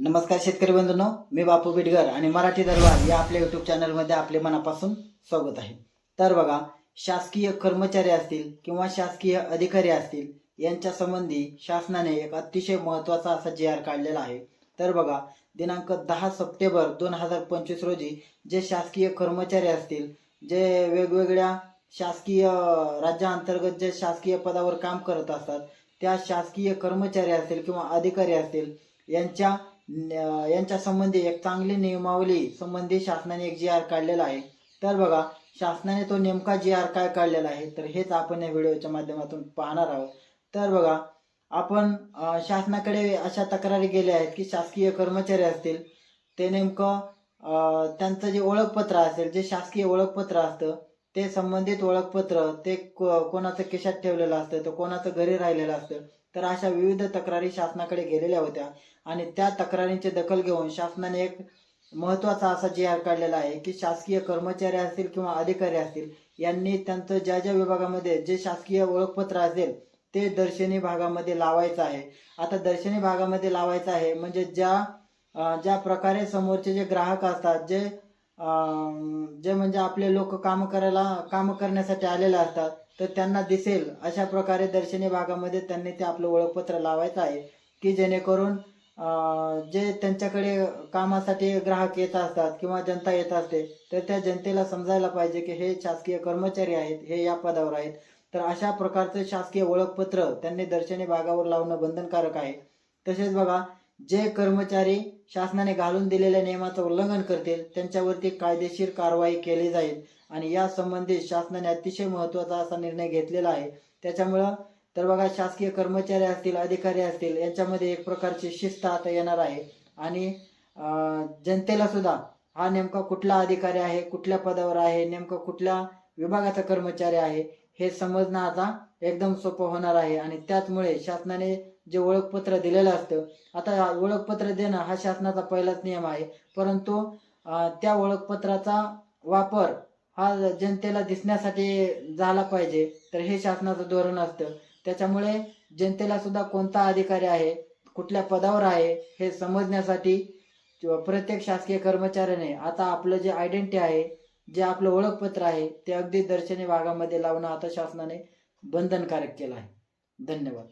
नमस्कार शेतकरी बंधूंनो मी बापू बिडगर आणि मराठी दरबार या आपल्या युट्यूब चॅनलमध्ये आपले मनापासून स्वागत आहे. तर बघा शासकीय कर्मचारी असतील किंवा शासकीय अधिकारी असतील यांच्या संबंधी शासनाने एक अतिशय महत्त्वाचा असा जी आर काढलेला आहे. तर बघा दिनांक दहा सप्टेंबर दोन हजार पंचवीस रोजी जे शासकीय कर्मचारी असतील जे वेगवेगळ्या शासकीय राज्याअंतर्गत जे शासकीय पदावर काम करत असतात त्या शासकीय कर्मचारी असतील किंवा अधिकारी असतील यांच्या यांच्या संबंधी एक चांगली नियमावली संबंधी शासनाने एक जी आर काढलेला आहे. तर बघा शासनाने तो नेमका जी आर काय काढलेला आहे तर हेच आपण या व्हिडिओच्या माध्यमातून पाहणार आहोत. तर बघा आपण शासनाकडे अशा तक्रारी गेल्या आहेत की शासकीय कर्मचारी असतील ते नेमकं त्यांचं जे ओळखपत्र असेल जे शासकीय ओळखपत्र असतं ते संबंधित ओळखपत्र ते कोणाचं केशात ठेवलेलं असतं तर कोणाचं घरी राहिलेलं असतं तर अशा विविध तक्रारी शासनाकडे गेलेल्या होत्या. आणि त्या तक्रारींची दखल घेऊन शासनाने एक महत्त्वाचा असा जी आर काढलेला आहे की शासकीय कर्मचारी असतील किंवा अधिकारी असतील यांनी त्यांचं ज्या ज्या विभागामध्ये जे शासकीय ओळखपत्र असेल ते दर्शनी भागामध्ये लावायचं आहे. आता दर्शनी भागामध्ये लावायचं आहे म्हणजे ज्या ज्या प्रकारे समोरचे जे ग्राहक असतात जे जे म्हणजे आपले लोक काम करायला काम करण्यासाठी आलेले असतात तर त्यांना दिसेल अशा प्रकारे दर्शनी भागामध्ये त्यांनी ते आपलं ओळखपत्र लावायचं आहे की जेणेकरून जे त्यांच्याकडे कामासाठी ग्राहक येत असतात किंवा जनता येत असते तर त्या जनतेला समजायला पाहिजे की हे शासकीय कर्मचारी आहेत हे या पदावर आहेत. तर अशा प्रकारचे शासकीय ओळखपत्र त्यांनी दर्शनी भागावर लावणं बंधनकारक आहे. तसेच बघा जे कर्मचारी शासनाने घालून दिलेल्या नियमाचं उल्लंघन करतील त्यांच्यावरती कायदेशीर कारवाई केली जाईल. आणि या संबंधित शासनाने अतिशय महत्त्वाचा असा निर्णय घेतलेला आहे. त्याच्यामुळं तर बघा शासकीय कर्मचारी असतील अधिकारी असतील यांच्यामध्ये एक प्रकारची शिस्त आता येणार आहे. आणि जनतेला सुद्धा हा नेमका कुठला अधिकारी आहे कुठल्या पदावर आहे नेमका कुठल्या विभागाचा कर्मचारी आहे हे समजणं आता एकदम सोपं होणार आहे. आणि त्याचमुळे शासनाने जे ओळखपत्र दिलेलं असतं आता ओळखपत्र देणं हा शासनाचा पहिलाच नियम आहे. परंतु त्या ओळखपत्राचा वापर हा जनतेला दिसण्यासाठी झाला पाहिजे. तर हे शासनाचं धोरण असतं. त्याच्यामुळे जनतेला सुद्धा कोणता अधिकारी आहे कुठल्या पदावर आहे हे समजण्यासाठी प्रत्येक शासकीय कर्मचाऱ्याने आता आपलं जे आयडेंटिटी आहे जे आपलं ओळखपत्र आहे ते अगदी दर्शनी भागामध्ये लावणं आता शासनाने बंधनकारक केलं आहे. धन्यवाद.